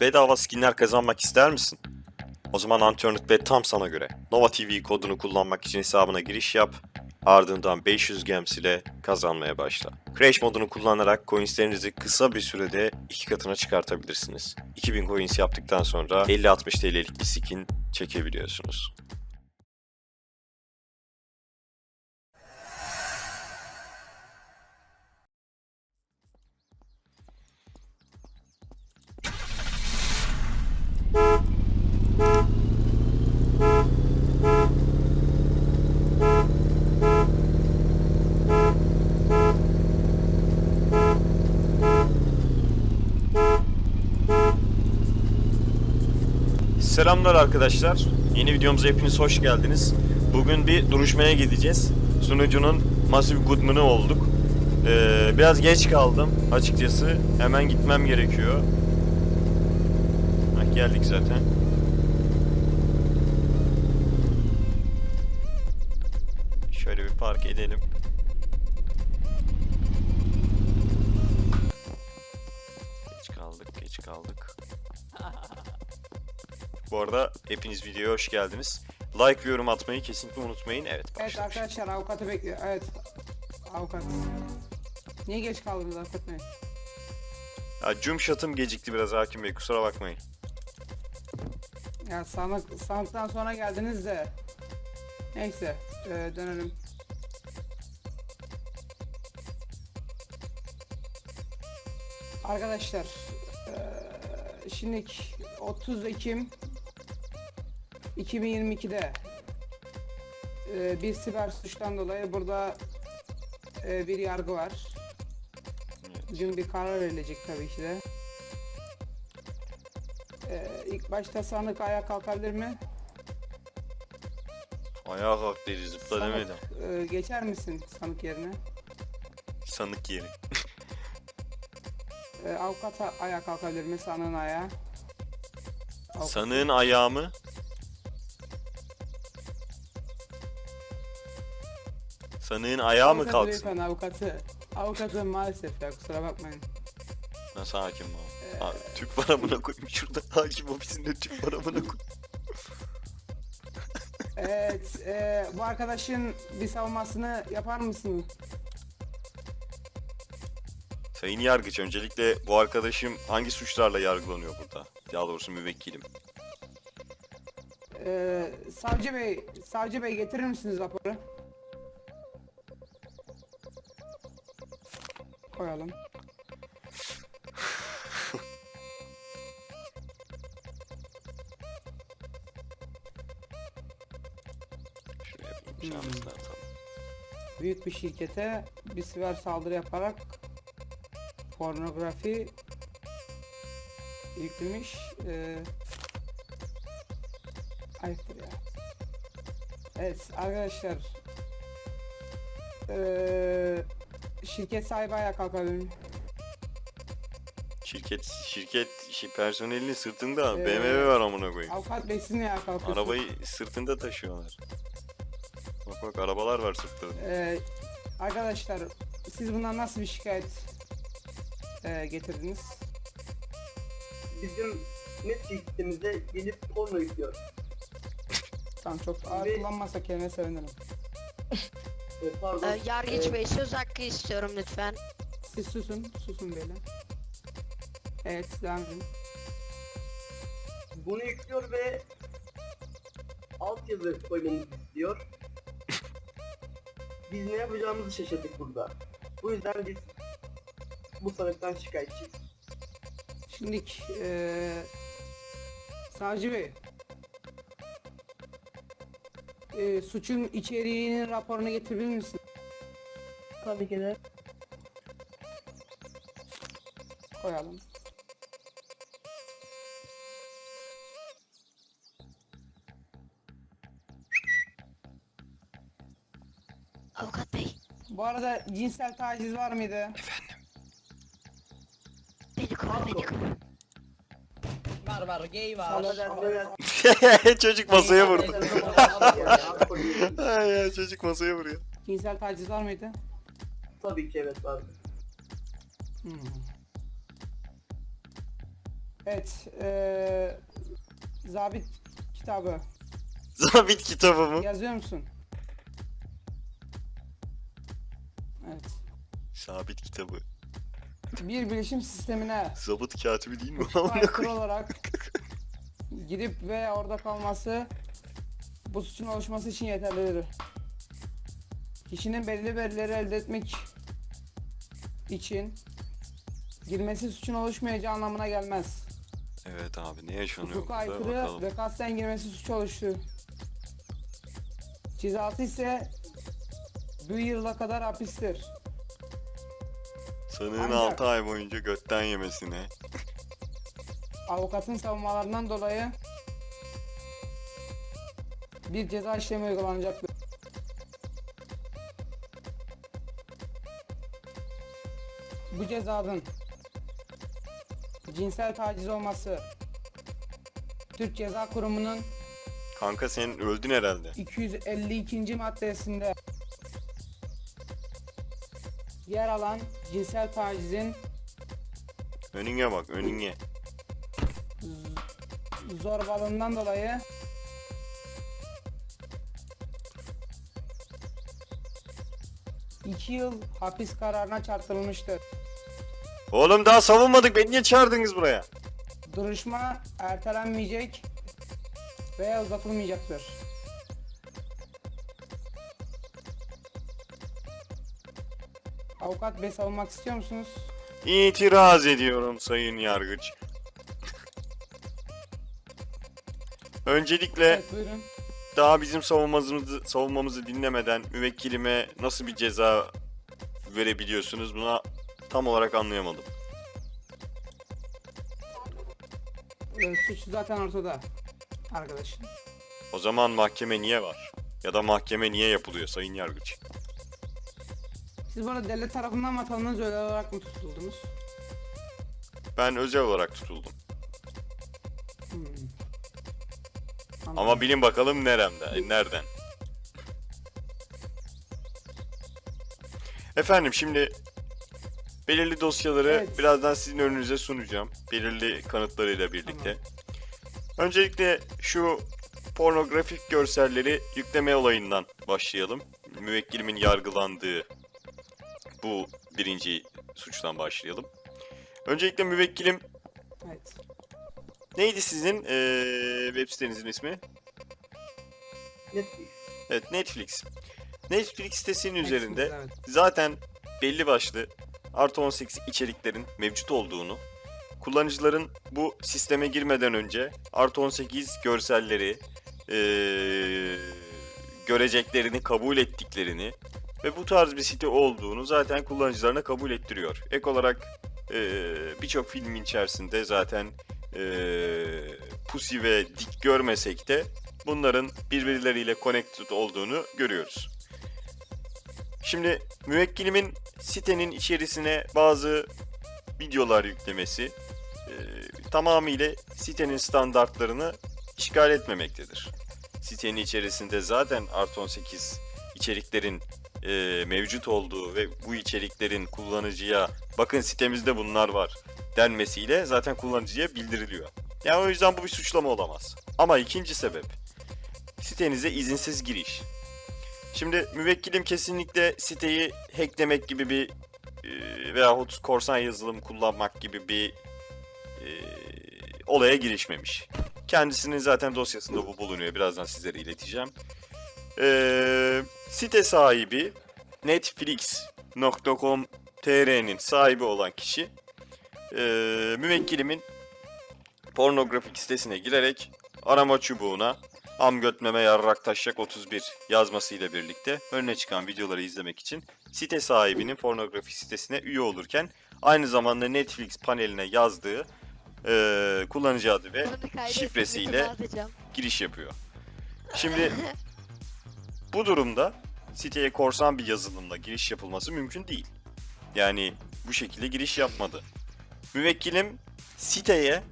Bedava skinler kazanmak ister misin? O zaman Antörnut Bet tam sana göre. Nova TV kodunu kullanmak için hesabına giriş yap. Ardından 500 gems ile kazanmaya başla. Crash modunu kullanarak coinslerinizi kısa bir sürede iki katına çıkartabilirsiniz. 2000 coins yaptıktan sonra 50-60 TL'lik bir skin çekebiliyorsunuz. Selamlar arkadaşlar. Yeni videomuza hepiniz hoş geldiniz. Bugün bir duruşmaya gideceğiz. Sunucunun Massive Goodman'ı olduk. Ee, biraz geç kaldım açıkçası. Hemen gitmem gerekiyor. Hah, geldik zaten. Şöyle bir park edelim. Geç kaldık, geç kaldık. Bu arada hepiniz videoya hoş geldiniz. Like ve yorum atmayı kesinlikle unutmayın. Evet Evet arkadaşlar avukatı bekliyor. Evet. Avukat. Niye geç kaldınız avukat bey? Ya, Cumshot'ım gecikti biraz Hakim Bey kusura bakmayın. Ya sanık, sanıktan sonra geldiniz de. Neyse e, dönelim. Arkadaşlar e, şimdi 30 Ekim 2022'de e, bir siber suçtan dolayı burada e, bir yargı var. Bugün bir karar verilecek tabii ki de. Ee, ilk başta sanık ayağa kalkabilir mi? Ayağa kalk deri zıpla demedim. e, geçer misin sanık yerine? Sanık yeri. Ee, avukat a- ayağa kalkabilir mi? Sanığın ayağı. Avukat- Sanığın ayağı mı? Sanığın ayağı mı Avukatı kalksın? beyefendi, avukatı. Avukatı maalesef ya kusura bakmayın. Nasıl hakim o? Abi, tüp var amına koyayım şurada. Hakim ofisinde tüp var amına koyayım. Evet, e, bu arkadaşın bir savunmasını yapar mısın? Sayın Yargıç öncelikle bu arkadaşım hangi suçlarla yargılanıyor burada? Daha doğrusu müvekkilim. Ee, savcı bey, savcı bey getirir misiniz raporu? Koyalım. Şuraya bir imzamızı da atalım. büyük bir şirkete bir siber saldırı yaparak pornografi yüklemiş. Ee, ayıptır ya. Evet arkadaşlar. Ee, şirket sahibi ayağa kalkabilir. Şirket şirket şey, personelinin sırtında Ee, BMW var amına koyayım. Avukat bey siz niye ayağa kalkıyorsunuz? Arabayı sırtında taşıyorlar. Bak bak arabalar var sırtlarında. Ee, arkadaşlar siz bundan nasıl bir şikayet ee, getirdiniz? bizim net sistemimize gelip porno yüklüyor. Tamam çok ağır Ve- kullanmazsa kendine sevinirim. Ee, pardon. Ee, Yargıç Ee, Bey söz hakkı istiyorum lütfen. Siz susun, susun beyler. Evet, devam edin. Bunu yüklüyor ve altyazı koymamızı istiyor. Biz ne yapacağımızı şaşırdık burada. Bu yüzden biz bu sanıktan şikayetçiyiz. Şimdi eee Savcı Bey. Eee, suçun içeriğinin raporunu getirebilir misin? Tabii ki de. Koyalım. Avukat Bey Bu arada cinsel taciz var mıydı? beni koru beni koru. var var gay var. Salak. Çocuk masaya vurdu. Ay ya çocuk masaya vuruyor. Cinsel taciz var mıydı? Tabii ki evet var. Hmm. Evet. eee zabit kitabı. Zabit kitabı mı? Yazıyor musun? Evet. Sabit kitabı. Bir bilişim sistemine Zabıt katibi değil mi? aykırı olarak girip ve orada kalması bu suçun oluşması için yeterlidir. Kişinin belirli verileri elde etmek için girmesi suçun oluşmayacağı anlamına gelmez. evet abi ne yaşanıyor Hukuka burada aykırı bakalım. ve kasten girmesi suç oluştu. Cezası ise bir yıla kadar hapistir. Sanığın Ancak- 6 ay boyunca götten yemesine. Avukatın savunmalarından dolayı bir ceza işlemi uygulanacaktır. Bu cezanın cinsel taciz olması Türk Ceza Kurumu'nun Kanka sen öldün herhalde. 252. maddesinde yer alan cinsel tacizin Önüne bak önüne. Zorbalığından dolayı iki yıl hapis kararına çarptırılmıştır. Oğlum daha savunmadık beni niye çağırdınız buraya? Duruşma ertelenmeyecek veya uzatılmayacaktır. Avukat bey savunmak istiyor musunuz? İtiraz ediyorum sayın yargıç. Öncelikle Evet buyurun. daha bizim savunmamızı, savunmamızı dinlemeden müvekkilime nasıl bir ceza verebiliyorsunuz buna tam olarak anlayamadım. Ee, Suç zaten ortada. Arkadaşım. O zaman mahkeme niye var? Ya da mahkeme niye yapılıyor sayın yargıç? Siz arada devlet tarafından atandınız özel olarak mı tutuldunuz? Ben özel olarak tutuldum. Ama bilin bakalım neremde, nereden? Efendim şimdi belirli dosyaları Evet. birazdan sizin önünüze sunacağım. Belirli kanıtlarıyla birlikte. Öncelikle şu pornografik görselleri yükleme olayından başlayalım. Müvekkilimin yargılandığı bu birinci suçtan başlayalım. Öncelikle müvekkilim Evet. Neydi sizin eee, web sitenizin ismi? Netflix. Evet Netflix. Netflix sitesinin üzerinde Evet. zaten belli başlı artı 18 içeriklerin mevcut olduğunu, kullanıcıların bu sisteme girmeden önce artı 18 görselleri eee, göreceklerini kabul ettiklerini ve bu tarz bir site olduğunu zaten kullanıcılarına kabul ettiriyor. Ek olarak eee, birçok filmin içerisinde zaten eee pusi ve dik görmesek de bunların birbirleriyle connected olduğunu görüyoruz. Şimdi müvekkilimin sitenin içerisine bazı videolar yüklemesi e, tamamıyla sitenin standartlarını işgal etmemektedir. Sitenin içerisinde zaten Art 18 içeriklerin e, mevcut olduğu ve bu içeriklerin kullanıcıya bakın sitemizde bunlar var denmesiyle zaten kullanıcıya bildiriliyor. Yani o yüzden bu bir suçlama olamaz. Ama ikinci sebep sitenize izinsiz giriş. Şimdi müvekkilim kesinlikle siteyi hacklemek gibi bir e, veyahut korsan yazılım kullanmak gibi bir e, olaya girişmemiş. Kendisinin zaten dosyasında bu bulunuyor. Birazdan sizlere ileteceğim. E, site sahibi netflix.com.tr'nin sahibi olan kişi e, müvekkilimin pornografik sitesine girerek arama çubuğuna Am götmeme yarrak taşacak 31 yazmasıyla birlikte önüne çıkan videoları izlemek için site sahibinin pornografi sitesine üye olurken aynı zamanda Netflix paneline yazdığı eee, kullanıcı adı ve şifresiyle giriş yapıyor. Şimdi bu durumda siteye korsan bir yazılımla giriş yapılması mümkün değil. Yani bu şekilde giriş yapmadı. Müvekkilim siteye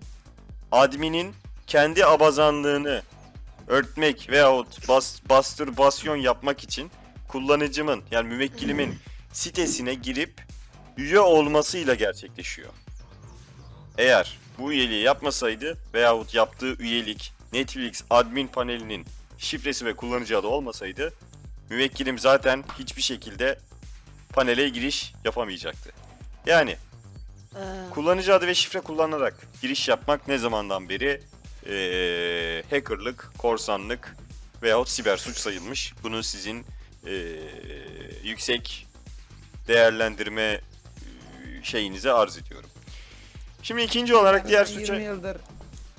adminin kendi abazanlığını örtmek veyahut bas, bastürbasyon yapmak için kullanıcımın yani müvekkilimin sitesine girip üye olmasıyla gerçekleşiyor. Eğer bu üyeliği yapmasaydı veyahut yaptığı üyelik Netflix admin panelinin şifresi ve kullanıcı adı olmasaydı müvekkilim zaten hiçbir şekilde panele giriş yapamayacaktı. Yani Ee, kullanıcı adı ve şifre kullanarak giriş yapmak ne zamandan beri eee, hackerlık, korsanlık veyahut siber suç sayılmış. Bunu sizin eee, yüksek değerlendirme eee, şeyinize arz ediyorum. Şimdi ikinci olarak diğer suça 20 yıldır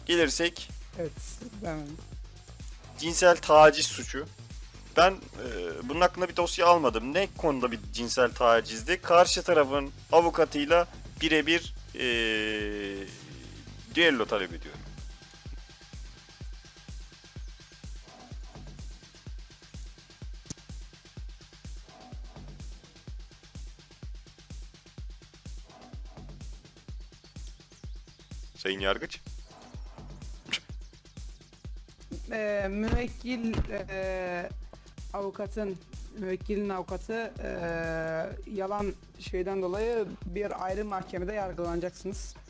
gelirsek evet ben cinsel taciz suçu. Ben e, bunun hakkında bir dosya almadım. Ne konuda bir cinsel tacizdi? Karşı tarafın avukatıyla birebir e, düello talep ediyorum. Sayın Yargıç. E, müvekkil e, avukatın müvekkilin avukatı e, yalan şeyden dolayı bir ayrı mahkemede yargılanacaksınız.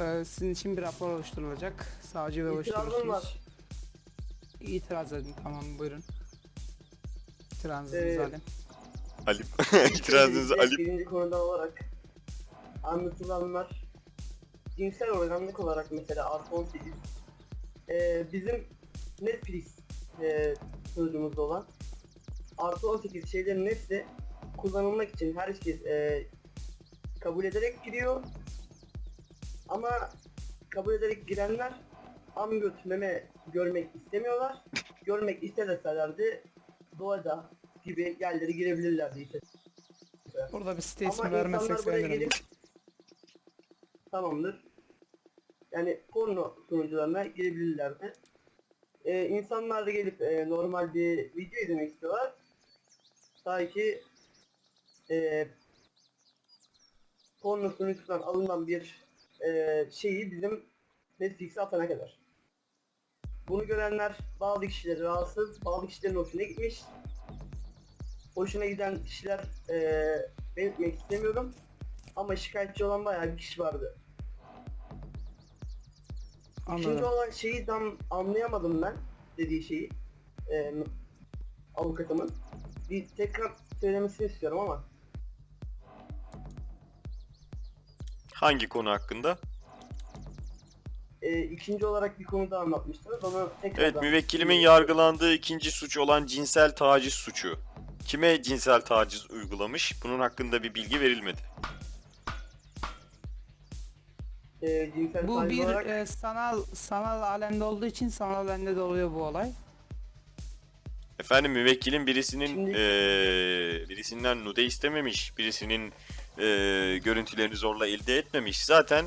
E, sizin için bir rapor oluşturulacak. Savcı ve İtirazım oluşturursunuz. var. İtiraz edin tamam buyurun. İtirazınızı Ee. Alim. İtirazınızı Birinci- alim. Birinci konudan olarak anlatılanlar cinsel organlık olarak mesela artı 18 ee, bizim Netflix ee, sunucumuzda olan artı 18 şeylerin hepsi kullanılmak için herkes ee, kabul ederek giriyor ama kabul ederek girenler am göt meme görmek istemiyorlar görmek isteselerdi doğada gibi yerlere girebilirlerdi işte. Burada bir site ismi buraya sevinirim. gelip tamamdır. Yani porno sunucularına girebilirlerdi. Ee, insanlar da gelip e, normal bir video izlemek istiyorlar. Sanki e, porno sunucusundan alınan bir e, şeyi bizim Netflix'e atana kadar. Bunu görenler bazı kişileri rahatsız, bazı kişilerin hoşuna gitmiş. Hoşuna giden kişiler e, belirtmek istemiyorum. Ama şikayetçi olan bayağı bir kişi vardı. İkinci Anladım. olan şeyi tam anlayamadım ben dediği şeyi. E, avukatımın. Bir tekrar söylemesini istiyorum ama. Hangi konu hakkında? E, ikinci olarak bir konuda anlatmıştınız. Onu tekrar Evet, müvekkilimin yargılandığı ikinci suç olan cinsel taciz suçu. Kime cinsel taciz uygulamış? Bunun hakkında bir bilgi verilmedi. E, cinsel Bu bir olarak e, sanal sanal alemde olduğu için sanal alemde de oluyor bu olay. Efendim müvekkilin birisinin Şimdi- eee, birisinden nude istememiş, birisinin eee, görüntülerini zorla elde etmemiş. Zaten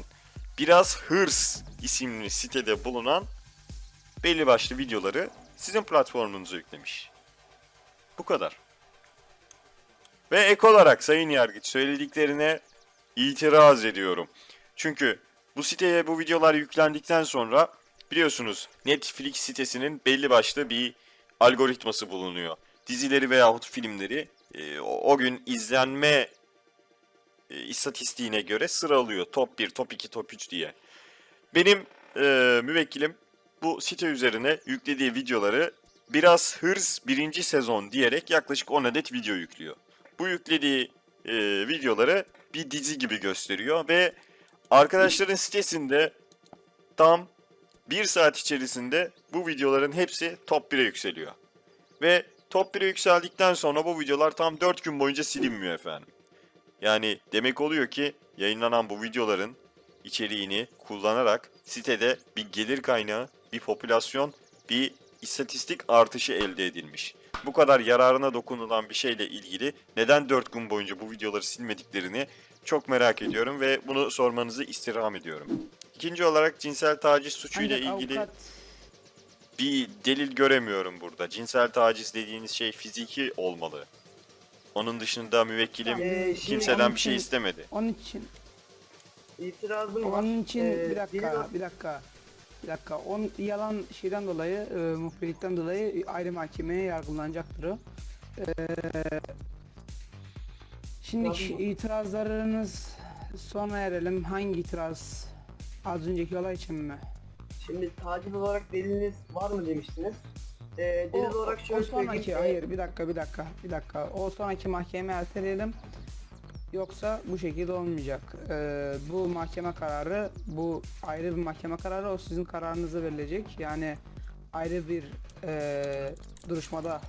biraz hırs isimli sitede bulunan belli başlı videoları sizin platformunuza yüklemiş. Bu kadar. Ve ek olarak Sayın Yargıç söylediklerine itiraz ediyorum. Çünkü bu siteye bu videolar yüklendikten sonra biliyorsunuz Netflix sitesinin belli başlı bir algoritması bulunuyor. Dizileri veyahut filmleri e, o, o gün izlenme e, istatistiğine göre sıralıyor. Top 1, top 2, top 3 diye. Benim e, müvekkilim bu site üzerine yüklediği videoları biraz hırs birinci sezon diyerek yaklaşık 10 adet video yüklüyor. Bu yüklediği e, videoları bir dizi gibi gösteriyor ve arkadaşların sitesinde tam bir saat içerisinde bu videoların hepsi top 1'e yükseliyor. Ve top 1'e yükseldikten sonra bu videolar tam 4 gün boyunca silinmiyor efendim. Yani demek oluyor ki yayınlanan bu videoların içeriğini kullanarak sitede bir gelir kaynağı, bir popülasyon, bir istatistik artışı elde edilmiş. Bu kadar yararına dokunulan bir şeyle ilgili neden 4 gün boyunca bu videoları silmediklerini çok merak ediyorum ve bunu sormanızı istirham ediyorum. İkinci olarak cinsel taciz suçuyla Ancak ilgili avukat bir delil göremiyorum burada. Cinsel taciz dediğiniz şey fiziki olmalı. Onun dışında müvekkilim Ee, şimdi kimseden onun bir şey için- istemedi. onun için itirazım var. Onun için Ee, bir dakika, delil- bir dakika. Bir dakika. On yalan şeyden dolayı, e, muhbirlikten dolayı ayrı mahkemeye yargılanacaktır o. Ee, şimdi itirazlarınız sona erelim. Hangi itiraz? Az önceki olay için mi? Şimdi taciz olarak deliliniz var mı demiştiniz. Ee, delil O, olarak şöyle o sonraki, söyleyeyim. hayır bir dakika bir dakika bir dakika. O sonraki mahkemeye erteleyelim. Yoksa bu şekilde olmayacak. Ee, bu mahkeme kararı, bu ayrı bir mahkeme kararı, o sizin kararınızı verilecek. Yani ayrı bir e, duruşmada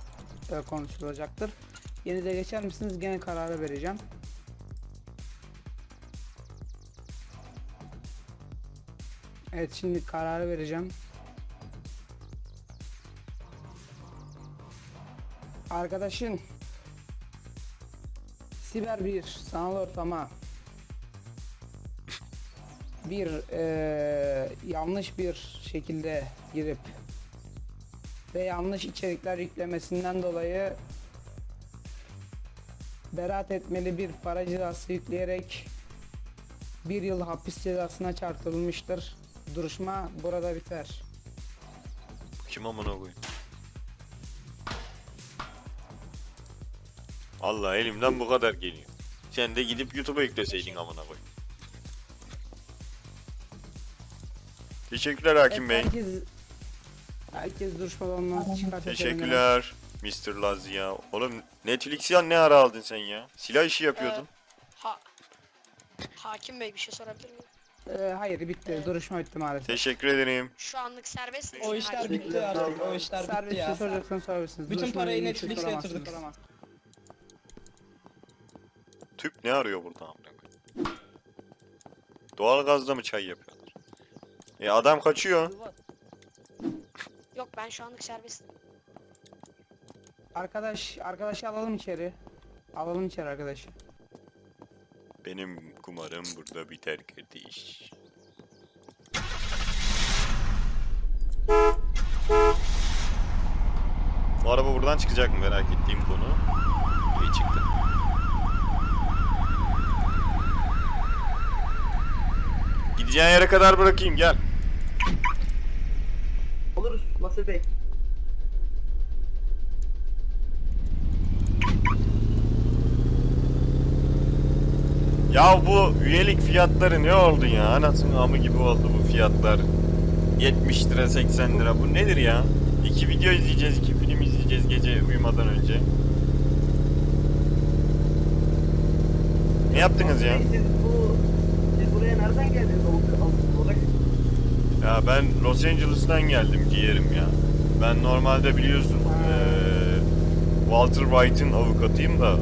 e, konuşulacaktır. Yerinize geçer misiniz? Gene kararı vereceğim. Evet şimdi kararı vereceğim. Arkadaşın siber bir sanal ortama bir eee, yanlış bir şekilde girip ve yanlış içerikler yüklemesinden dolayı beraat etmeli bir para cezası yükleyerek bir yıl hapis cezasına çarptırılmıştır. Duruşma burada biter. Kim amına koyayım? Allah elimden bu kadar geliyor. Sen de gidip YouTube'a yükleseydin amına koyayım. Teşekkürler Hakim Bey. Herkes, herkes olmanızı çıkartıyor. Teşekkürler Mr. Laz ya. Oğlum Netflix'i ne ara aldın sen ya? Silah işi yapıyordun. Ha Hakim Bey bir şey sorabilir miyim? Ee, hayır bitti. Duruşma bitti maalesef. Teşekkür ederim. Şu anlık serbest O misiniz işler Hakim Bey? bitti artık. O işler bitti Serbest bir şey ya. soracaksanız sorabilirsiniz. Bütün Duruşmayla parayı ilgili bir şey Netflix'e soramazsınız. yatırdık. Tüp ne arıyor burada amına koyayım? Doğal gazda mı çay yapıyorlar? E adam kaçıyor. Yok ben şu anlık serbestim. Arkadaş, arkadaşı alalım içeri. Alalım içeri arkadaşı. Benim kumarım burada biter kardeş. Bu araba buradan çıkacak mı merak ettiğim konu. İyi çıktı. Gideceğin yere kadar bırakayım gel. Olur Masur Bey. Ya bu üyelik fiyatları ne oldu ya? Anasının amı gibi oldu bu fiyatlar. 70 lira 80 lira bu nedir ya? İki video izleyeceğiz, iki film izleyeceğiz gece uyumadan önce. Ne yaptınız ya? Bu buraya nereden geldiniz olarak? Ya ben Los Angeles'tan geldim ciğerim ya. Ben normalde biliyorsun eee, Walter White'ın avukatıyım da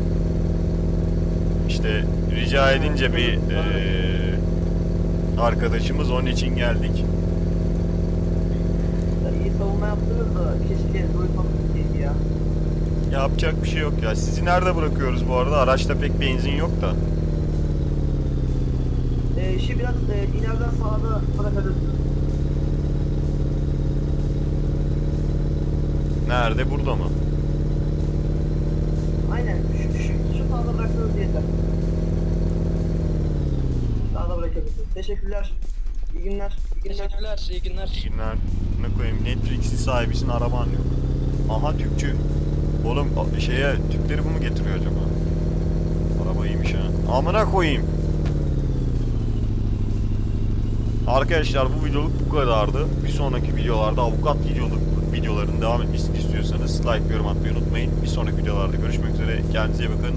işte rica edince bir eee, arkadaşımız onun için geldik. Ya iyi savunma yaptınız da keşke duymamışsınız ya. Yapacak bir şey yok ya. Sizi nerede bırakıyoruz bu arada? Araçta pek benzin yok da. İşi biraz e, ileriden sağda bırakabilirsiniz. Nerede? Burada mı? Aynen şu, şu, şu sağda bıraksanız yeter. Sağda bırakabilirsiniz. Teşekkürler. İyi günler. İyi günler. Teşekkürler, iyi günler. İyi günler. Ne koyayım? Netflix'in sahibisin araban yok. Aha tüpçü. Oğlum şeye tüpleri bu mu getiriyor acaba? Araba iyiymiş ha. Amına koyayım. Arkadaşlar bu videoluk bu kadardı. Bir sonraki videolarda avukat videoluk videoların devam etmesini istiyorsanız like ve yorum atmayı unutmayın. Bir sonraki videolarda görüşmek üzere. Kendinize iyi bakın.